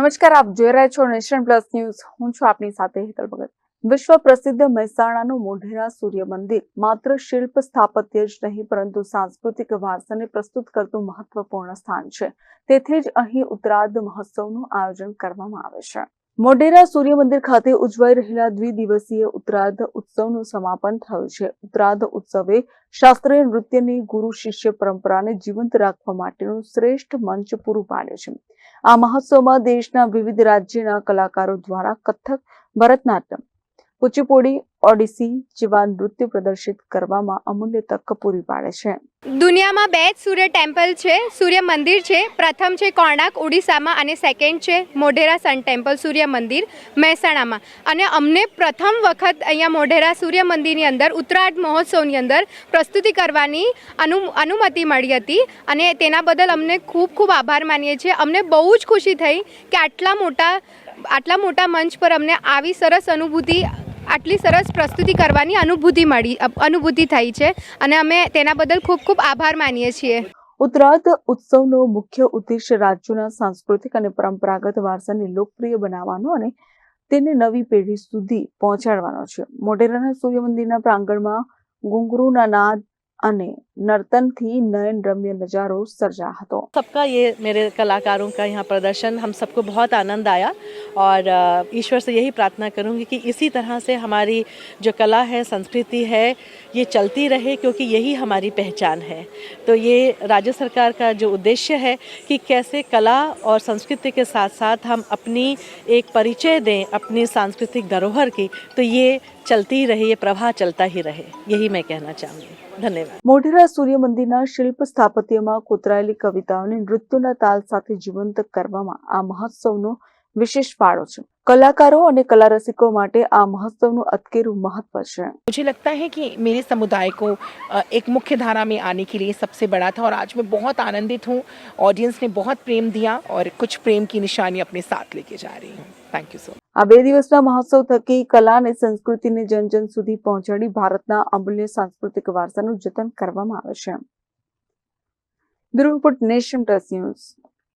નમસ્કાર, આપ જોઈ રહ્યા છો નેશન પ્લસ ન્યૂઝ. હું છું આપની સાથે હેતલ ભગત. વિશ્વ પ્રસિદ્ધ મહેસાણાનું મોઢેરા સૂર્ય મંદિર માત્ર શિલ્પ સ્થાપત્ય જ નહીં, પરંતુ સાંસ્કૃતિક વારસાને પ્રસ્તુત કરતું મહત્વપૂર્ણ સ્થાન છે. તેથી જ અહીં ઉત્તરાર્ધ મહોત્સવનું આયોજન કરવામાં આવે છે. મોઢેરા સૂર્ય મંદિર ખાતે ઉજવાઈ રહેલા દ્વિદિવસીય ઉત્તરાર્ધ ઉત્સવનું સમાપન થયું છે. ઉત્તરાર્ધ ઉત્સવે શાસ્ત્રીય નૃત્યની ગુરુ શિષ્ય પરંપરાને જીવંત રાખવા માટેનું શ્રેષ્ઠ મંચ પૂરું પાડે છે. આ મહોત્સવમાં દેશના વિવિધ રાજ્યના કલાકારો દ્વારા કથક ભરતનાટ્યમ કુચીપુડી ઓડિસી જેવા નૃત્ય પ્રદર્શિત કરવામાં અમૂલ્ય તક પૂરી પાડે છે. દુનિયામાં બે જ સૂર્ય ટેમ્પલ છે. સૂર્ય મંદિર છે. પ્રથમ છે કોણાક ઓડિશામાં અને સેકન્ડ છે મોઢેરા સન ટેમ્પલ સૂર્ય મંદિર મહેસાણામાં. અને અમને પ્રથમ વખત અહીંયા મોઢેરા સૂર્ય મંદિરની અંદર ઉત્તરાયણ મહોત્સવની અંદર પ્રસ્તુતિ કરવાની અનુ, અનુમતિ મળી હતી. અને તેના બદલ અમને ખૂબ ખૂબ આભાર માનીએ છીએ. અમને બહુ જ ખુશી થઈ કે આટલા મોટા આટલા મોટા મંચ પર અમને આવી સરસ અનુભૂતિ આટલી સરસ પ્રસ્તુતિ કરવાની અનુભૂતિ મળી અનુભૂતિ થઈ છે અને અમે તેના બદલ ખૂબ ખૂબ આભાર માનીએ છીએ. ઉત્તરાર્ધ ઉત્સવનો મુખ્ય ઉદ્દેશ્ય રાજ્યોના સાંસ્કૃતિક અને પરંપરાગત વારસાને લોકપ્રિય બનાવવાનો અને તેને નવી પેઢી સુધી પહોંચાડવાનો છે. મોઢેરાના સૂર્ય મંદિરના પ્રાંગણમાં ઘુંઘરૂના નાદ અને નર્તનથી નયન રમ્ય નજારો સર્જા હતો सबका ये मेरे कलाकारों का यहाँ प्रदर्शन हम सबको बहुत आनंद आया और अ, ईश्वर से यही प्रार्थना करूँगी कि इसी तरह से हमारी जो कला है संस्कृति है ये चलती रहे क्योंकि यही हमारी पहचान है तो ये राज्य सरकार का जो उद्देश्य है कि कैसे कला और संस्कृति के साथ साथ हम अपनी एक परिचय दें अपनी सांस्कृतिक धरोहर की तो ये चलती रहे ये प्रवाह चलता ही रहे यही मैं कहना चाहूँगी धन्यवाद મોઢેરા સૂર્ય મંદિરના શિલ્પ સ્થાપત્યમાં કોતરાયેલી કવિતાઓને નૃત્યોના તાલ સાથે જીવંત કરવામાં આ મહોત્સવનો વિશેષ ફાળો છે કલાકારો અને કલા રસિકો માટે આ મહોત્સવનું અતકેરું મહત્વ છે मुझे लगता है कि मेरे समुदाय को अ, एक मुख्य धारा में आने के लिए सबसे बड़ा था और आज मैं बहुत आनंदित हूँ ऑडियंस ने बहुत प्रेम दिया और कुछ प्रेम की निशानी अपने साथ लेके जा रही हूँ थैंक यू सो આ બે દિવસના મહોત્સવ થકી કલા અને સંસ્કૃતિને જન જન સુધી પહોંચાડી ભારતના અમૂલ્ય સાંસ્કૃતિક વારસાનું જતન કરવામાં આવે છે bureau report nation plus news